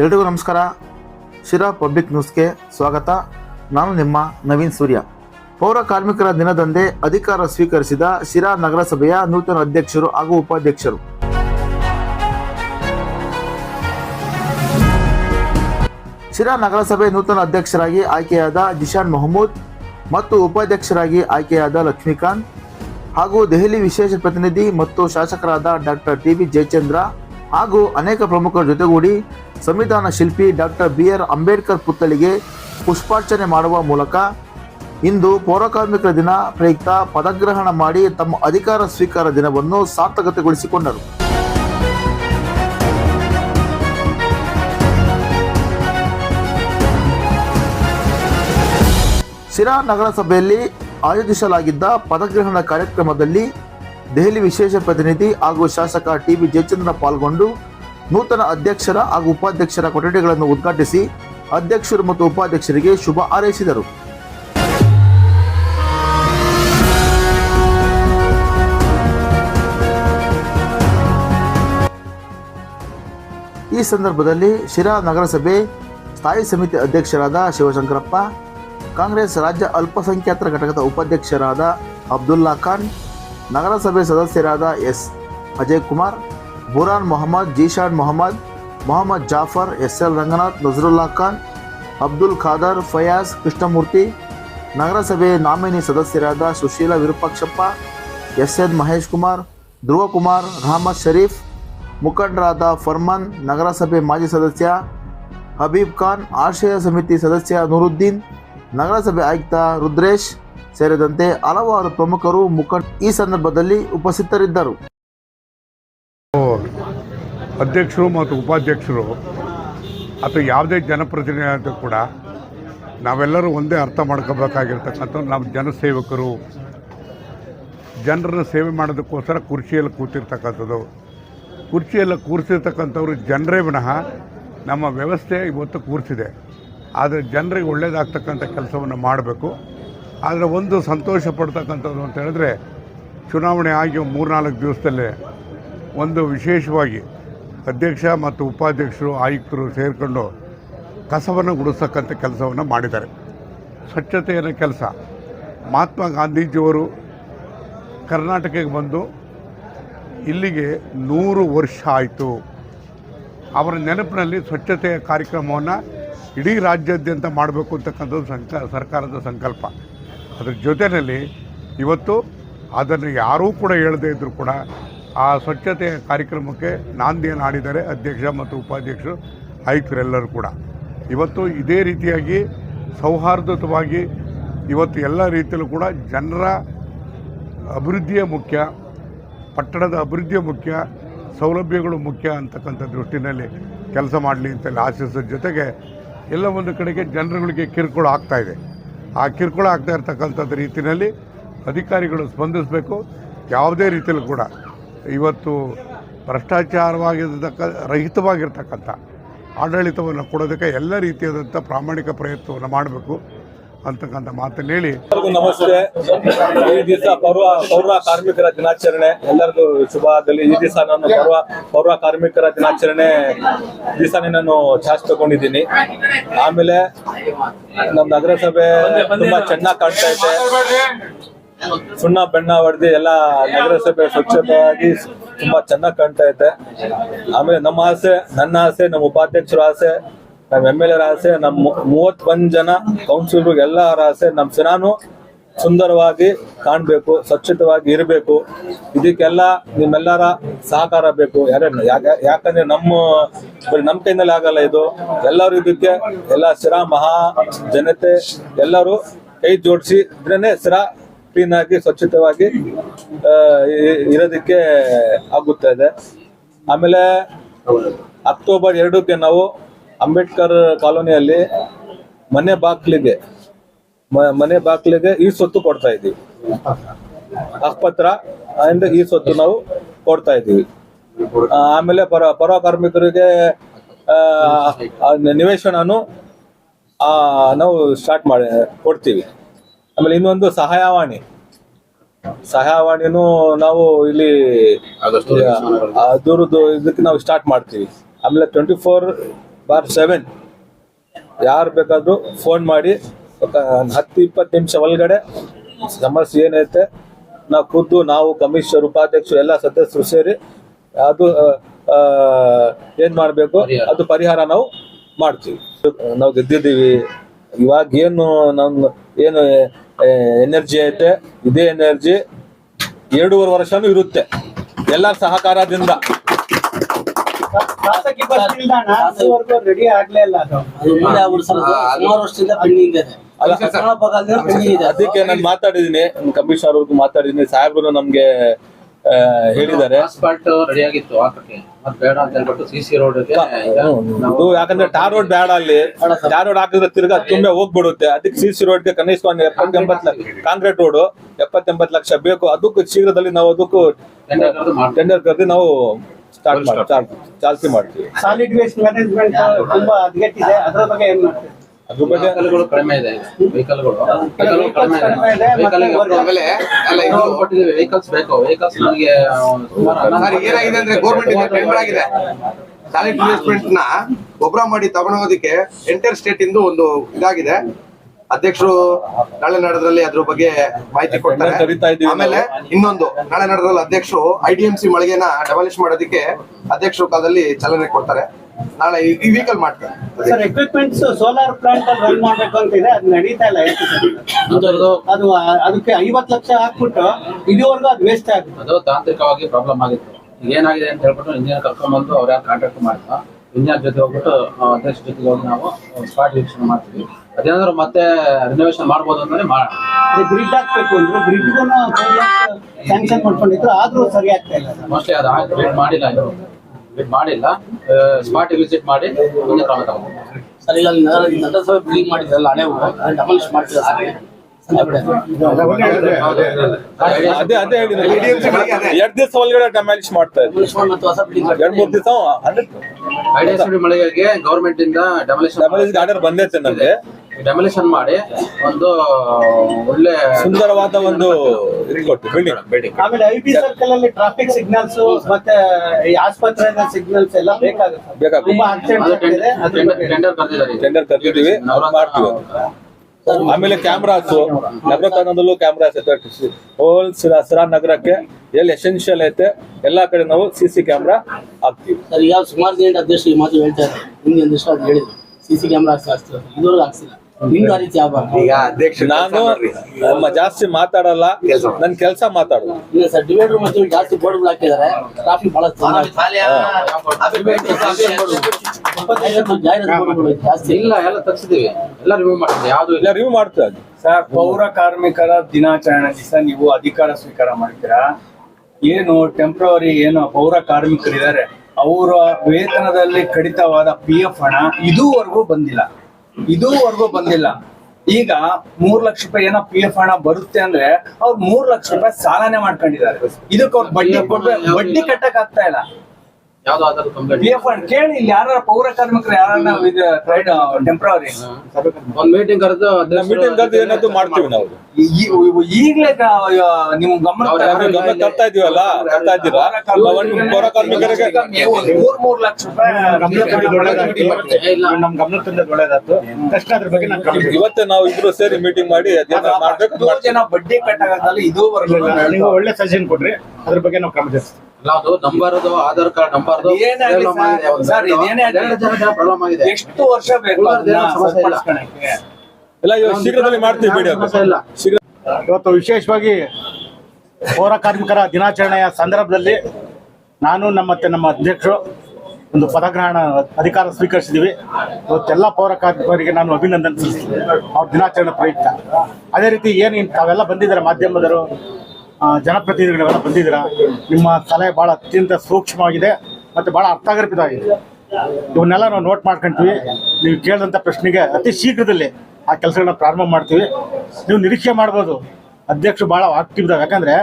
ಎಲ್ರಿಗೂ ನಮಸ್ಕಾರ. ಶಿರಾ ಪಬ್ಲಿಕ್ ನ್ಯೂಸ್ಗೆ ಸ್ವಾಗತ. ನಾನು ನಿಮ್ಮ ನವೀನ್ ಸೂರ್ಯ. ಪೌರ ಕಾರ್ಮಿಕರ ದಿನದಂದೇ ಅಧಿಕಾರ ಸ್ವೀಕರಿಸಿದ ಶಿರಾ ನಗರಸಭೆಯ ನೂತನ ಅಧ್ಯಕ್ಷರು ಹಾಗೂ ಉಪಾಧ್ಯಕ್ಷರು. ಶಿರಾ ನಗರಸಭೆ ನೂತನ ಅಧ್ಯಕ್ಷರಾಗಿ ಆಯ್ಕೆಯಾದ ಜಿಶಾನ್ ಮೊಹಮ್ಮದ್ ಮತ್ತು ಉಪಾಧ್ಯಕ್ಷರಾಗಿ ಆಯ್ಕೆಯಾದ ಲಕ್ಷ್ಮೀಕಾಂತ್ ಹಾಗೂ ದೆಹಲಿ ವಿಶೇಷ ಪ್ರತಿನಿಧಿ ಮತ್ತು ಶಾಸಕರಾದ ಡಾಕ್ಟರ್ ಟಿ ಜಯಚಂದ್ರ ಹಾಗೂ ಅನೇಕ ಪ್ರಮುಖರ ಜೊತೆಗೂಡಿ ಸಂವಿಧಾನ ಶಿಲ್ಪಿ ಡಾಕ್ಟರ್ ಬಿ ಆರ್ ಅಂಬೇಡ್ಕರ್ ಪುತ್ಥಳಿಗೆ ಪುಷ್ಪಾರ್ಚನೆ ಮಾಡುವ ಮೂಲಕ ಇಂದು ಪೌರಕಾರ್ಮಿಕರ ದಿನ ಪ್ರಯುಕ್ತ ಪದಗ್ರಹಣ ಮಾಡಿ ತಮ್ಮ ಅಧಿಕಾರ ಸ್ವೀಕಾರ ದಿನವನ್ನು ಸಾರ್ಥಕತೆಗೊಳಿಸಿಕೊಂಡರು. ಶಿರಾ ನಗರಸಭೆಯಲ್ಲಿ ಆಯೋಜಿಸಲಾಗಿದ್ದ ಪದಗ್ರಹಣ ಕಾರ್ಯಕ್ರಮದಲ್ಲಿ ದೆಹಲಿ ವಿಶೇಷ ಪ್ರತಿನಿಧಿ ಹಾಗೂ ಶಾಸಕ ಟಿ ಬಿ ಜಯಚಂದ್ರ ಪಾಲ್ಗೊಂಡು ನೂತನ ಅಧ್ಯಕ್ಷರ ಹಾಗೂ ಉಪಾಧ್ಯಕ್ಷರ ಕೊಠಡಿಗಳನ್ನು ಉದ್ಘಾಟಿಸಿ ಅಧ್ಯಕ್ಷರು ಮತ್ತು ಉಪಾಧ್ಯಕ್ಷರಿಗೆ ಶುಭ ಹಾರೈಸಿದರು. ಈ ಸಂದರ್ಭದಲ್ಲಿ ಶಿರಾ ನಗರಸಭೆ ಸ್ಥಾಯಿ ಸಮಿತಿ ಅಧ್ಯಕ್ಷರಾದ ಶಿವಶಂಕರಪ್ಪ, ಕಾಂಗ್ರೆಸ್ ರಾಜ್ಯ ಅಲ್ಪಸಂಖ್ಯಾತರ ಘಟಕದ ಉಪಾಧ್ಯಕ್ಷರಾದ ಅಬ್ದುಲ್ಲಾ ಖಾನ್ ನಗರಸಭೆ ಸದಸ್ಯರಾದ S Ajay Kumar Burhan Mohammed Zeeshan Mohammed Mohammed Jafar S L Ranganath Nazarulla Khan Abdul Khader Fayaz Krishnamurthy ನಗರಸಭೆ ನಾಮಿನಿ ಸದಸ್ಯರಾದ ಸುಶೀಲ ವಿರೂಪಾಕ್ಷಪ್ಪ ಎಸ್ ಎನ್ ಮಹೇಶ್ ಕುಮಾರ್ ಧ್ರುವ ಕುಮಾರ್ ರಹಮದ್ ಶರೀಫ್ ಮುಖಂಡರಾದ ಫರ್ಮಾನ್ ನಗರಸಭೆ ಮಾಜಿ ಸದಸ್ಯ ಹಬೀಬ್ ಖಾನ್ ಆಶ್ರಯ ಸಮಿತಿ ಸದಸ್ಯ ನೂರುದ್ದೀನ್ ನಗರಸಭೆ ಆಯುಕ್ತ ರುದ್ರೇಶ್ ಸೇರಿದಂತೆ ಹಲವಾರು ಪ್ರಮುಖರು ಮುಖಂಡ ಈ ಸಂದರ್ಭದಲ್ಲಿ ಉಪಸ್ಥಿತರಿದ್ದರು. ಅಧ್ಯಕ್ಷರು ಮತ್ತು ಉಪಾಧ್ಯಕ್ಷರು ಅಥವಾ ಯಾವುದೇ ಜನಪ್ರತಿನಿಧಿ ಆದರೂ ಕೂಡ ನಾವೆಲ್ಲರೂ ಒಂದೇ ಅರ್ಥ ಮಾಡ್ಕೋಬೇಕಾಗಿರ್ತಕ್ಕಂಥ ನಾವು ಜನಸೇವಕರು. ಜನರನ್ನು ಸೇವೆ ಮಾಡೋದಕ್ಕೋಸ್ಕರ ಕುರ್ಚಿಯಲ್ಲಿ ಕೂತಿರ್ತಕ್ಕಂಥದ್ದು. ಕುರ್ಚಿಯಲ್ಲಿ ಕೂರಿಸಿರ್ತಕ್ಕಂಥವ್ರು ಜನರೇ ವಿನಃ ನಮ್ಮ ವ್ಯವಸ್ಥೆ ಇವತ್ತು ಕೂರಿಸಿದೆ. ಆದರೆ ಜನರಿಗೆ ಒಳ್ಳೆಯದಾಗ್ತಕ್ಕಂಥ ಕೆಲಸವನ್ನು ಮಾಡಬೇಕು. ಆದರೆ ಒಂದು ಸಂತೋಷ ಪಡ್ತಕ್ಕಂಥದ್ದು ಅಂತ ಹೇಳಿದ್ರೆ, ಚುನಾವಣೆ ಆಗಿ ಮೂರ್ನಾಲ್ಕು ದಿವಸದಲ್ಲೇ ಒಂದು ವಿಶೇಷವಾಗಿ ಅಧ್ಯಕ್ಷ ಮತ್ತು ಉಪಾಧ್ಯಕ್ಷರು, ಆಯುಕ್ತರು ಸೇರಿಕೊಂಡು ಕಸವನ್ನು ಗುಡಿಸ್ತಕ್ಕಂಥ ಕೆಲಸವನ್ನು ಮಾಡಿದ್ದಾರೆ. ಸ್ವಚ್ಛತೆಯನ್ನ ಕೆಲಸ. ಮಹಾತ್ಮ ಗಾಂಧೀಜಿಯವರು ಕರ್ನಾಟಕಕ್ಕೆ ಬಂದು ಇಲ್ಲಿಗೆ ನೂರು ವರ್ಷ ಆಯಿತು. ಅವರ ನೆನಪಿನಲ್ಲಿ ಸ್ವಚ್ಛತೆಯ ಕಾರ್ಯಕ್ರಮವನ್ನು ಇಡೀ ರಾಜ್ಯಾದ್ಯಂತ ಮಾಡಬೇಕು ಅಂತಕ್ಕಂಥದ್ದು ಸಂಕ, ಸರ್ಕಾರದ ಸಂಕಲ್ಪ. ಅದ್ರ ಜೊತೆಯಲ್ಲಿ ಇವತ್ತು ಅದನ್ನು ಯಾರೂ ಕೂಡ ಹೇಳದೇ ಇದ್ದರೂ ಕೂಡ ಆ ಸ್ವಚ್ಛತೆಯ ಕಾರ್ಯಕ್ರಮಕ್ಕೆ ನಾಂದಿಯನ್ನು ಆಡಿದ್ದಾರೆ ಅಧ್ಯಕ್ಷ ಮತ್ತು ಉಪಾಧ್ಯಕ್ಷರು, ಆಯುಕ್ತರೆಲ್ಲರೂ ಕೂಡ. ಇವತ್ತು ಇದೇ ರೀತಿಯಾಗಿ ಸೌಹಾರ್ದಯುತವಾಗಿ ಇವತ್ತು ಎಲ್ಲ ರೀತಿಯಲ್ಲೂ ಕೂಡ ಜನರ ಅಭಿವೃದ್ಧಿಯೇ ಮುಖ್ಯ, ಪಟ್ಟಣದ ಅಭಿವೃದ್ಧಿಯ ಮುಖ್ಯ, ಸೌಲಭ್ಯಗಳು ಮುಖ್ಯ ಅಂತಕ್ಕಂಥ ದೃಷ್ಟಿನಲ್ಲಿ ಕೆಲಸ ಮಾಡಲಿ ಅಂತೇಳಿ ಆಶಿಸೋದ್ರ ಜೊತೆಗೆ ಎಲ್ಲ ಒಂದು ಕಡೆಗೆ ಜನರುಗಳಿಗೆ ಕಿರುಕುಳ ಆಗ್ತಾ ಇದೆ. ಆ ಕಿರುಕುಳ ಆಗ್ತಾ ಇರ್ತಕ್ಕಂಥದ್ದು ರೀತಿಯಲ್ಲಿ ಅಧಿಕಾರಿಗಳು ಸ್ಪಂದಿಸಬೇಕು. ಯಾವುದೇ ರೀತಿಯಲ್ಲೂ ಕೂಡ ಇವತ್ತು ಭ್ರಷ್ಟಾಚಾರವಾಗಿರ್ತಕ್ಕ, ರಹಿತವಾಗಿರ್ತಕ್ಕಂಥ ಆಡಳಿತವನ್ನು ಕೊಡೋದಕ್ಕೆ ಎಲ್ಲ ರೀತಿಯಾದಂಥ ಪ್ರಾಮಾಣಿಕ ಪ್ರಯತ್ನವನ್ನು ಮಾಡಬೇಕು. ಅಂತಕ್ಕಂಥ ಮಾತನ್ನು ಹೇಳಿ. ನಮಸ್ತೆ. ಈ ದಿವಸ ಪೌರ ಪೌರ ಕಾರ್ಮಿಕರ ದಿನಾಚರಣೆ. ಎಲ್ಲರಿಗೂ ಶುಭ ಆಗಲಿ ಈ ದಿವಸ ನಾನು ಪೌರ ಪೌರ ಕಾರ್ಮಿಕರ ದಿನಾಚರಣೆ ದಿವಸನೇ ನಾನು ಚಾರ್ಜ್ ತಗೊಂಡಿದ್ದೀನಿ. ಆಮೇಲೆ ನಮ್ಮ ನಗರಸಭೆ ತುಂಬಾ ಚೆನ್ನಾಗಿ ಕಾಣ್ತಾ ಇದೆ. ಸುಣ್ಣ, ಬೆಣ್ಣ ಹೊಡೆದು ಎಲ್ಲ ನಗರಸಭೆ ಸ್ವಚ್ಛತೆಯಾಗಿ ತುಂಬಾ ಚೆನ್ನಾಗಿ ಕಾಣ್ತಾ ಇದೆ. ಆಮೇಲೆ ನಮ್ಮ ಆಸೆ, ನನ್ನ ಆಸೆ, ನಮ್ಮ ಉಪಾಧ್ಯಕ್ಷರ ಆಸೆ ನಮ್ಮ ಎಂ ಎಲ್ ಎರ ಆಸೆ ನಮ್ಮ ಮೂವತ್ತೊಂದು ಜನ ಕೌನ್ಸಿಲರ್ ಎಲ್ಲರ ಆಸೆ ನಮ್ಮ ಸಿನಾನು ಸುಂದರವಾಗಿ ಕಾಣಬೇಕು, ಸ್ವಚ್ಛತವಾಗಿ ಇರಬೇಕು. ಇದಕ್ಕೆಲ್ಲ ನಿಮ್ಮೆಲ್ಲರ ಸಹಕಾರ ಬೇಕು. ಯಾರೇ ಯಾಕ- ಯಾಕಂದ್ರೆ ನಮ್ಮ, ಬರೀ ನಮ್ಮ ಕೈನಲ್ಲಿ ಆಗಲ್ಲ ಇದು. ಎಲ್ಲರೂ ಇದಕ್ಕೆ ಎಲ್ಲ ಸಿರಾ ಮಹಾ ಜನತೆ ಎಲ್ಲರೂ ಕೈ ಜೋಡಿಸಿ ಇದ್ರೇನೆ ಸಿರಾ ಕ್ಲೀನ್ ಆಗಿ, ಸ್ವಚ್ಛತವಾಗಿ ಇರೋದಕ್ಕೆ ಆಗುತ್ತದೆ ಆಮೇಲೆ ಅಕ್ಟೋಬರ್ ಎರಡಕ್ಕೆ ನಾವು ಅಂಬೇಡ್ಕರ್ ಕಾಲೋನಿಯಲ್ಲಿ ಮನೆ ಬಾಕ್ಲಿಗೆ ಮನೆ ಬಾಕ್ಲಿಗೆ ಈ ಸೊತ್ತು ಕೊಡ್ತಾ ಇದ್ದೀವಿ. ಆಸ್ಪತ್ರ ಅಂದ್ರೆ ಈ ಸೊತ್ತು ನಾವು ಕೊಡ್ತಾ ಇದ್ದೀವಿ. ಆಮೇಲೆ ಪರ ಪರ ಕಾರ್ಮಿಕರಿಗೆ ನಿವೇಶನನು ಆ, ನಾವು ಸ್ಟಾರ್ಟ್ ಮಾಡಿ ಕೊಡ್ತೀವಿ. ಆಮೇಲೆ ಇನ್ನೊಂದು ಸಹಾಯವಾಣಿ. ಸಹಾಯವಾಣಿನೂ ನಾವು ಇಲ್ಲಿ ದೂರದ್ದು ಇದಕ್ಕೆ ನಾವು ಸ್ಟಾರ್ಟ್ ಮಾಡ್ತೀವಿ. ಆಮೇಲೆ ಟ್ವೆಂಟಿ ಫೋರ್ ಬಾರ್ ಸೆವೆನ್. ಯಾರು ಬೇಕಾದರೂ ಫೋನ್ ಮಾಡಿ ಹತ್ತು ಇಪ್ಪತ್ತು ನಿಮಿಷ ಒಳಗಡೆ ಸಮಸ್ಯೆ ಏನೈತೆ ನಾವು ಖುದ್ದು ನಾವು ಕಮಿಷನರ್ ಉಪಾಧ್ಯಕ್ಷರು ಎಲ್ಲ ಸದಸ್ಯರು ಸೇರಿ ಅದು ಏನು ಮಾಡಬೇಕು ಅದು ಪರಿಹಾರ ನಾವು ಮಾಡ್ತೀವಿ. ನಾವು ಗೆದ್ದಿದ್ದೀವಿ. ಇವಾಗ ಏನು ನಮ್ಮ ಏನು ಎನರ್ಜಿ ಐತೆ ಇದೇ ಎನರ್ಜಿ ಎರಡೂವರೆ ವರ್ಷನೂ ಇರುತ್ತೆ. ಎಲ್ಲ ಸಹಕಾರದಿಂದ. ಖಾಸಗಿ ಬಸ್ ನಿಲ್ದಾಣ ಅದುವರೆಗೂ ರೆಡಿ ಆಗ್ಲೇ ಇಲ್ಲ ಅದು. ಸುಮಾರು ವರ್ಷದಿಂದ ಪೆಂಡಿಂಗ್ ಇದೆ ಅದಕ್ಕೆ ನಾನು ಮಾತಾಡಿದೀನಿ ಕಮಿಷನರ್ ಅವ್ರಿಗೂ ಮಾತಾಡಿದೀನಿ ಸಾಹೇಬ್ರು ನಮ್ಗೆ ಹೇಳಿದ್ದಾರೆ. ಆಸ್ಫಾಲ್ಟ್ ರೆಡಿ ಆಗಿತ್ತು ಹಾಕಕ್ಕೆ ಬೇಡ ಅಂತ ಹೇಳ್ಬಿಟ್ಟು ಸಿ ಸಿ ರೋಡ್ ಇದು ಯಾಕಂದ್ರೆ ಟಾರ್ ರೋಡ್ ಬೇಡ ಅಲ್ಲಿ. ಟಾರ್ ರೋಡ್ ಹಾಕಿದ್ರೆ ತಿರ್ಗಾ ತುಂಬ ಹೋಗ್ಬಿಡುತ್ತೆ. ಅದಕ್ಕೆ ಸಿ ಸಿ ರೋಡ್ಗೆ ಕನಿಷ್ಠ ಒಂದು ಎಪ್ಪತ್ ಎಂಬತ್ ಲಕ್ಷ ಕಾಂಕ್ರೀಟ್ ರೋಡ್ ಎಪ್ಪತ್ ಎಂಬತ್ ಲಕ್ಷ ಬೇಕು. ಅದಕ್ಕೂ ಶೀಘ್ರದಲ್ಲಿ ನಾವು ಅದಕ್ಕೂ. ಟೆಂಡರ್ ಕರೆದು ನಾವು ಸ್ಟಾರ್ಟ್ ಮಾಡಿ ಚಾಲ್ತಿ ಮಾಡ್ತೀವಿ. ಸಾಲಿಡ್ ವೇಸ್ಟ್ ಮ್ಯಾನೇಜ್ಮೆಂಟ್ ತುಂಬಾ ಹದಗೆಟ್ಟಿದೆ ಅದರ ಬಗ್ಗೆ ಏನ್ ಮಾಡ್ತೀವಿ ಅದ್ರ ಬಗ್ಗೆ ವೆಹಿಕಲ್ಗಳು ಕಡಿಮೆ ಇದೆ. ವೆಹಿಕಲ್ಗಳು ವೆಹಿಕಲ್ಸ್ ಬೇಕು. ಏನಾಗಿದೆ ಅಂದ್ರೆ ಗೌರ್ಮೆಂಟ್ ಇಂದ ಟೆಂಡರ್ ಆಗಿದೆ. ಸಾಲಿಡ್ ಇನ್ವೆಸ್ಟ್ಮೆಂಟ್ನ ಗೊಬ್ಬರ ಮಾಡಿ ತಗೊಂಡೋಗೋದಕ್ಕೆ ಎಂಟೈರ್ ಸ್ಟೇಟ್ ಇಂದು ಒಂದು ಇದಾಗಿದೆ. ಅಧ್ಯಕ್ಷರು ನಾಳೆ ನಡೆದ್ರಲ್ಲಿ ಅದ್ರ ಬಗ್ಗೆ ಮಾಹಿತಿ ಕೊಡ್ತಾರೆ. ಆಮೇಲೆ ಇನ್ನೊಂದು ನಾಳೆ ನಡೆದ್ರಲ್ಲಿ ಅಧ್ಯಕ್ಷರು ಐ ಡಿ ಎಂ ಸಿ ಮಳಿಗೆನ ಡೆಮಾಲಿಷ್ ಮಾಡೋದಕ್ಕೆ ಅಧ್ಯಕ್ಷರು ಕಾಲದಲ್ಲಿ ಚಾಲನೆ ಕೊಡ್ತಾರೆ. ನಾಳೆ ಈ- ವೀಕ್ ವೀಕಲ್ ಮಾಡ್ತಾರೆ ಸರ್ ಎಕ್ವಿಪ್ಮೆಂಟ್ಸ್ ಸೋಲಾರ್ ಪ್ಲಾಂಟ್ ಅಲ್ಲಿ ರನ್ ಮಾಡ್ಬೇಕು ಅಂತ ಇದೆ ಅದು ನಡೀತಾ ಇಲ್ಲ ಸರ್? ಅದು ಅದಕ್ಕೆ ಐವತ್ ಲಕ್ಷ ಹಾಕ್ಬಿಟ್ಟು ಇದುವರೆಗೂ ಅದು ವೇಸ್ಟ್ ಆಗುತ್ತೆ ಅದು ತಾಂತ್ರಿಕವಾಗಿ ಪ್ರಾಬ್ಲಮ್ ಆಗಿತ್ತು ಈಗ ಏನಾಗಿದೆ ಅಂತ ಹೇಳ್ಬಿಟ್ಟು ಇಂಜಿನಿಯರ್ ಕರ್ಕೊಂಡ್ಬಂದು ಅವ್ರು ಯಾರು ಕಾಂಟ್ರಾಕ್ಟ್ ಮಾಡಿಲ್ಲ ಇಂಜಿನಿಯರ್ ಜೊತೆ ಹೋಗ್ಬಿಟ್ಟು ಆ, ಅಧ್ಯಕ್ಷ ಜೊತೆಗೆ ಹೋಗಿ ನಾವು ಸ್ಪಾಟ್ ವೀಕ್ಷಣೆ ಮಾಡ್ತೀವಿ. ಅದೇನಾದ್ರು ಮತ್ತೆ ರಿನೋವೇಷನ್ ಮಾಡ್ಬೋದು ಅಂದ್ರೆ ಮಾಡಿ. ಅದು ಗ್ರಿಡ್ ಹಾಕ್ಬೇಕು ಅಂದ್ರೆ ಗ್ರಿಡ್ ಸ್ಯಾಂಕ್ಷನ್ ಮಾಡ್ಕೊಂಡಿದ್ರು ಆದ್ರೂ ಸರಿ ಆಗ್ತಾ ಇಲ್ಲ. ಮೋಸ್ಟ್ಲಿ ಅದು ಗ್ರಿಡ್ ಮಾಡಿಲ್ಲ ಇದು ಗ್ರಿಡ್ ಮಾಡಿಲ್ಲ. ಸ್ಪಾಟ್ ವಿಸಿಟ್ ಮಾಡಿ ಮುಂದೆ ಕ್ರಮ ತಗೊಂಡು. ಸರ್ ಇಲ್ಲ ನಗರಸಭೆ ಬಿಲ್ಡಿಂಗ್ ಮಾಡಿದ್ರಲ್ಲ ಹಳೆ ಡಬಲ್ಸ್ ಮಾಡ್ತಿದ್ದಾರೆ ಸಂಜೆ ಬಿಡಿ ಅದೇ ಅದೇ ಹೇಳಿದ್ರು. ಎರಡ್ ದಿವಸ ಒಳಗಡೆ ಡೆಮಾಲಿಷ್ ಮಾಡ್ತಾ ಬಿಲ್ಡಿಂಗ್ ಎರಡ್ ಮೂರ್ ದಿವಸ ಐಡಿಎಸ್ಡಿ ಮಳಿಗೆಗೆ ಗವರ್ಮೆಂಟ್ ಇಂದ ಡೆಮೊಲಿಷನ್ ಡೆಮಾಲಿಷ್ ಆರ್ಡರ್ ಬಂದೈತೆ ನಮಗೆ. ಡೆಮೊಲೇಷನ್ ಮಾಡಿ ಒಂದು ಒಳ್ಳೆ ಸುಂದರವಾದ ಒಂದು ಬಿಲ್ಡಿಂಗ್ ಆಮೇಲೆ ಐ ಬಿ ಸರ್ಕಲ್ ಅಲ್ಲಿ ಟ್ರಾಫಿಕ್ ಸಿಗ್ನಲ್ಸ್ ಮತ್ತೆ ಈ ಆಸ್ಪತ್ರೆ ಸಿಗ್ನಲ್ಸ್ ಎಲ್ಲ ಬೇಕಾಗುತ್ತೆ. ಬೇಕಾಗುತ್ತೆ. ಟೆಂಡರ್ ಕರೆದಿದ್ದಾರೆ ಟೆಂಡರ್ ಕರ್ದಿದೀವಿ ಮಾಡ್ತೀವಿ ಆಮೇಲೆ ಕ್ಯಾಮ್ರಾಸ್ ನಗರ ತಾಣದಲ್ಲೂ ಕ್ಯಾಮ್ರಾಸ್ ಐತೆ ಹೋಲ್ ಸಿರಾ ನಗರಕ್ಕೆ ಎಲ್ಲಿ ಎಸೆನ್ಷಿಯಲ್ ಐತೆ? ಎಲ್ಲಾ ಕಡೆ ನಾವು ಸಿ ಸಿ ಕ್ಯಾಮ್ರಾ ಹಾಕ್ತೀವಿ. ಸರ್ ಈಗ ಸುಮಾರು ದಿನ ಅಧ್ಯಕ್ಷ ಈ ಮಾತು ಹೇಳ್ತಾ ಇದ್ದಾರೆ. ನಿಮ್ಗೆ ಒಂದಿಷ್ಟು ಅದು ಹೇಳಿದ್ರು. ಸಿ ಸಿ ಕ್ಯಾಮ್ರಾ ಹಾಕ್ಸ್ತಾರೆ ಇದುವರೆಗೂ ಹಾಕ್ಸಿಲ್ಲ. ನಿಮ್ಗೆ ಆ ರೀತಿ ಆಗ್ಬಾರ್ದು. ಈಗ ಅಧ್ಯಕ್ಷ ನಾನು ನಮ್ಮ ಜಾಸ್ತಿ ಮಾತಾಡಲ್ಲ ನನ್ ಕೆಲಸ ಮಾತಾಡೋದು. ಇಲ್ಲ ಸರ್ ಡಿವೈಡರ್ ಮತ್ತೆ ಜಾಸ್ತಿ ಬೋರ್ಡ್ಗಳು ಹಾಕಿದ್ದಾರೆ. ಟ್ರಾಫಿಕ್ ಬಹಳ ಜಾಹೀರಾತು ಜಾಸ್ತಿ ಇಲ್ಲ ಎಲ್ಲ ಎಲ್ಲ ರಿಮೂವ್ ಮಾಡ್ತೀವಿ. ಯಾವ್ದು ಇಲ್ಲ. ರಿವ್ಯೂ ಸರ್ ಪೌರ ಕಾರ್ಮಿಕರ ದಿನಾಚರಣೆ ದಿವಸ ನೀವು ಅಧಿಕಾರ ಸ್ವೀಕಾರ ಮಾಡ್ತೀರಾ? ಏನು ಟೆಂಪ್ರವರಿ ಏನು ಪೌರ ಕಾರ್ಮಿಕರಿದ್ದಾರೆ, ಅವರ ವೇತನದಲ್ಲಿ ಕಡಿತವಾದ ಪಿ ಎಫ್ ಹಣ ಇದುವರೆಗೂ ಬಂದಿಲ್ಲ. ಇದುವರೆಗೂ ಬಂದಿಲ್ಲ. ಈಗ ಮೂರ್ ಲಕ್ಷ ರೂಪಾಯಿ ಏನೋ ಪಿ ಎಫ್ ಹಣ ಬರುತ್ತೆ ಅಂದ್ರೆ ಅವ್ರು ಮೂರ್ ಲಕ್ಷ ರೂಪಾಯಿ ಸಾಲನೆ ಮಾಡ್ಕೊಂಡಿದ್ದಾರೆ. ಇದಕ್ಕೆ ಅವ್ರು ಬಡ್ಡಿ ಕೊಡ್ಬೇಕು. ಬಡ್ಡಿ ಕಟ್ಟಕ್ ಆಗ್ತಾ ಇಲ್ಲ. ಕಂಪ್ಲೇಂಟ್ ಕೇಳಿ ಇಲ್ಲಿ ಯಾರ ಪೌರ ಕಾರ್ಮಿಕರು ಯಾರನ್ನ ಟೆಂಪ್ರವರಿ ಒಂದ್ ಮೀಟಿಂಗ್ ಕರೆದು ಮೀಟಿಂಗ್ ಕರೆದು ಏನಾದ್ರು ಮಾಡ್ತೀವಿ ನಾವು. ಈಗಲೇ ನಿಮ್ ಗಮನ ಅವ್ರು ನಾವು ಗಮನ ತರ್ತಾ ಇದೀವಲ್ಲ ತರ್ತಾ ಇದ್ದೀರಾ ಒಂದು ಪೌರ ಕಾರ್ಮಿಕರಿಗೆ ಮೂರ್ ಮೂರ್ ಲಕ್ಷ ರೂಪಾಯಿ ಇಲ್ಲ. ನಮ್ ಗಮನ ತಂದದ್ದು ಒಳ್ಳೇದಾಯ್ತು ತಕ್ಷಣ ಅದ್ರ ಬಗ್ಗೆ ನಾನು ಕ್ರಮ ಇವತ್ತೇ ನಾವು ಇಬ್ರು ಸೇರಿ ಮೀಟಿಂಗ್ ಮಾಡಿ ಮಾಡ್ಬೇಕು. ಜನ ಬಡ್ಡಿ ಕಟ್ಟಾಗಲ್ಲ ಇದು ಬರಲಿಲ್ಲ ನೀವು ಒಳ್ಳೆ ಸಜೆಷನ್ ಕೊಡ್ರಿ ಅದ್ರ ಬಗ್ಗೆ ನಾವು ಕ್ರಮ ಜರುಗಿಸ್ತೀವಿ. ನಂಬರ್ದು ನಂಬರ್ ಆಧಾರ್ ಕಾರ್ಡ್ ನಂಬರ್ ಏನಾಗ್ಲಿ ಸರ್, ಸರ್, ಇದೇನೇ ಆಗ್ಲಿ. ಪ್ರಾಬ್ಲಮ್ ಆಗಿದೆ ಎಷ್ಟು ವರ್ಷ ಬೇಕು ಅದನ್ನ. ಸರಿಪಡಿಸ್ಕೊಳಕ್ಕೆ? ಇವಾಗ ಶೀಘ್ರದಲ್ಲಿ ಮಾಡ್ತೀವಿ ಬಿಡಿ ಅದು. ಸಮಸ್ಯೆ ಇಲ್ಲ. ಶೀಘ್ರ ಇವತ್ತು ವಿಶೇಷವಾಗಿ ಪೌರ ಕಾರ್ಮಿಕರ ದಿನಾಚರಣೆಯ ಸಂದರ್ಭದಲ್ಲಿ ನಾನು ನಮ್ಮ ಮತ್ತೆ ನಮ್ಮ ಅಧ್ಯಕ್ಷರು ಒಂದು ಪದಗ್ರಹಣ ಅಧಿಕಾರ ಸ್ವೀಕರಿಸಿದ್ದೀವಿ ಇವತ್ತೆಲ್ಲ ಪೌರ ಕಾರ್ಮಿಕರಿಗೆ ನಾನು ಅಭಿನಂದನೆ ಸಲ್ಲಿಸ್ತೀನಿ ಅವ್ರ ದಿನಾಚರಣೆ ಪ್ರಯುಕ್ತ ಅದೇ ರೀತಿ ಏನು ಇನ್ ತಾವೆಲ್ಲ ಬಂದಿದ್ದಾರೆ ಮಾಧ್ಯಮದವರು ಜನಪ್ರತಿನಿಧಿಗಳೆಲ್ಲ ಬಂದಿದ್ದೀರಾ? ನಿಮ್ಮ ಸಲಹೆ ಭಾಳ ಅತ್ಯಂತ ಸೂಕ್ಷ್ಮವಾಗಿದೆ ಮತ್ತು ಭಾಳ ಅರ್ಥಗರ್ಭಿತವಾಗಿದೆ. ಇವನ್ನೆಲ್ಲ ನಾವು ನೋಟ್ ಮಾಡ್ಕೊಂತೀವಿ. ನೀವು ಕೇಳಿದಂಥ ಪ್ರಶ್ನೆಗೆ ಅತಿ ಶೀಘ್ರದಲ್ಲಿ ಆ ಕೆಲಸಗಳನ್ನ ಪ್ರಾರಂಭ ಮಾಡ್ತೀವಿ. ನೀವು ನಿರೀಕ್ಷೆ ಮಾಡ್ಬೋದು. ಅಧ್ಯಕ್ಷರು ಭಾಳ ಆಕ್ಟಿವ್ ಇದ್ದಾವೆ ಯಾಕಂದರೆ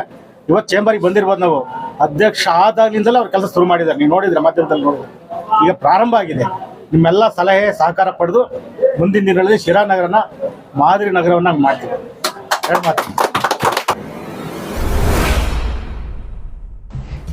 ಇವತ್ತು ಚೇಂಬರಿಗೆ ಬಂದಿರ್ಬೋದು ನಾವು. ಅಧ್ಯಕ್ಷ ಆದಾಗಲಿಂದಲೇ ಅವ್ರ ಕೆಲಸ ಶುರು ಮಾಡಿದ್ದಾರೆ. ನೀವು ನೋಡಿದ್ರೆ ಮಾಧ್ಯಮದಲ್ಲಿ ನೋಡಿದ್ರೆ. ಈಗ ಪ್ರಾರಂಭ ಆಗಿದೆ. ನಿಮ್ಮೆಲ್ಲ ಸಲಹೆ, ಸಹಕಾರ ಪಡೆದು ಮುಂದಿನ ದಿನಗಳಲ್ಲಿ ಶಿರಾ ನಗರನ ಮಾದರಿ ನಗರವನ್ನಾಗಿ ಮಾಡ್ತೀವಿ. ಎರಡು ಮಾತು.